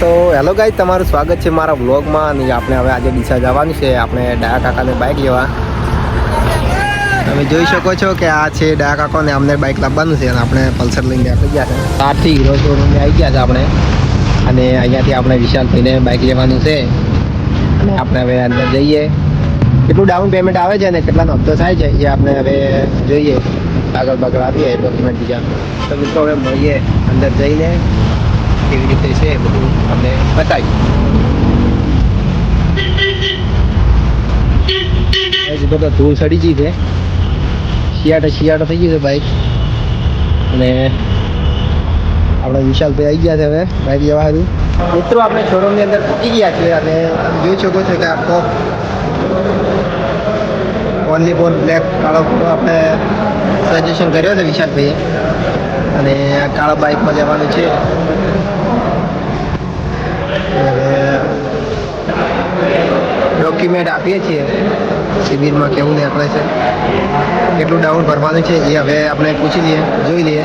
તો હેલો ગાઈ તમારું સ્વાગત છે મારા વ્લોગમાં અને આપણે હવે આજે ડીસા જવાનું છે. આપણે ડાયા કાકાને બાઇક લેવા. તમે જોઈ શકો છો કે આ છે ડાયા કાકાને અમને બાઇક લાવવાનું છે અને આપણે પલ્સર લઈને આપી ગયા છે. આરથી હીરો શોરૂમે આવી ગયા છે આપણે. અને અહીંયાથી આપણે વિશાલ થઈને બાઇક લેવાનું છે. અને આપણે હવે અંદર જઈએ. કેટલું ડાઉન પેમેન્ટ આવે છે અને કેટલાનો હપ્તો થાય છે એ આપણે હવે જોઈએ. આગળ બગડ આપીએ ડોક્યુમેન્ટ બીજા. તો મિત્રો, હવે મળીએ અંદર જઈને. કેવી રીતે છે બધું તમને બતાવી હજી તો ધૂળ સડી ગઈ છે. શિયાળો શિયાળો થઈ ગયું છે બાઈક અને આપણે વિશાલભાઈ આવી ગયા છે હવે બાઈક લેવા સારું મિત્રો, આપણે શોરૂમની અંદર પહોંચી ગયા છીએ અને જોઈ શકો છો કે આખો ઓનલી ફોર બ્લેક કાળો આપણે સજેશન કર્યો છે વિશાલભાઈએ. અને આ કાળા બાઇકમાં જવાનું છે. ડોક્યુમેન્ટ આપીએ છીએ. શિબિરમાં કેવું નીકળે છે? કેટલું ડાઉન ભરવાનું છે એ હવે આપણે પૂછી લઈએ, જોઈ લઈએ.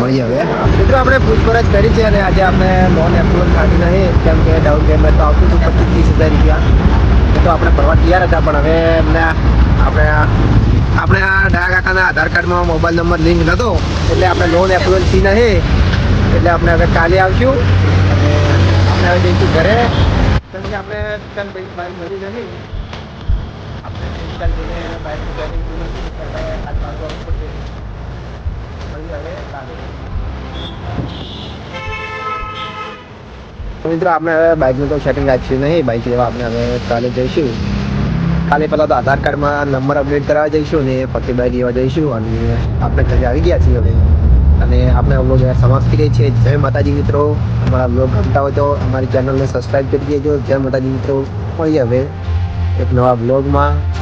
મળીએ હવે. મિત્રો, આપણે પૂછપરછ કરી છે અને આજે આપણે લોન એપ્રુવલ થતી નહીં. કેમ કે ડાઉન પેમેન્ટ તો આવતું હતું પચીસ ત્રીસ હજાર રૂપિયા. એ તો આપણે ભરવા તૈયાર હતા, પણ હવે એમને આપણે આપણે આ ડાયા કાકાના આધાર કાર્ડમાં મોબાઈલ નંબર લિંક નહોતો એટલે આપણે લોન એપ્રુવલ થઈ નહીં. એટલે આપણે હવે કાલે આવશું. અને આપણે હવે જઈશું ઘરે. કેમ આપણે કાલ ભાઈ બાઈક મળી જશે આપણે કાલ જઈને પૂરું એટલે કાલ પાછું પડશે મળીએ હવે મિત્રો, આપણે હવે બાઇકનું તો સેટિંગ રાખ્યું નહીં. બાઇક લેવા આપણે હવે કાલે જઈશું. કાલે પહેલાં તો આધાર કાર્ડમાં નંબર અપડેટ કરાવવા જઈશું ને પછી બાઇક લેવા જઈશું અને આપણે ઘરે આવી ગયા છીએ હવે. અને આપણે વ્લોગ સમાપ્ત ગઈ છે જય માતાજી મિત્રો. અમારા વ્લોગ ગમતા હોય તો અમારી ચેનલને સબસ્ક્રાઈબ કરી દેજો. જય માતાજી મિત્રો. મળીએ હવે એક નવા વ્લોગમાં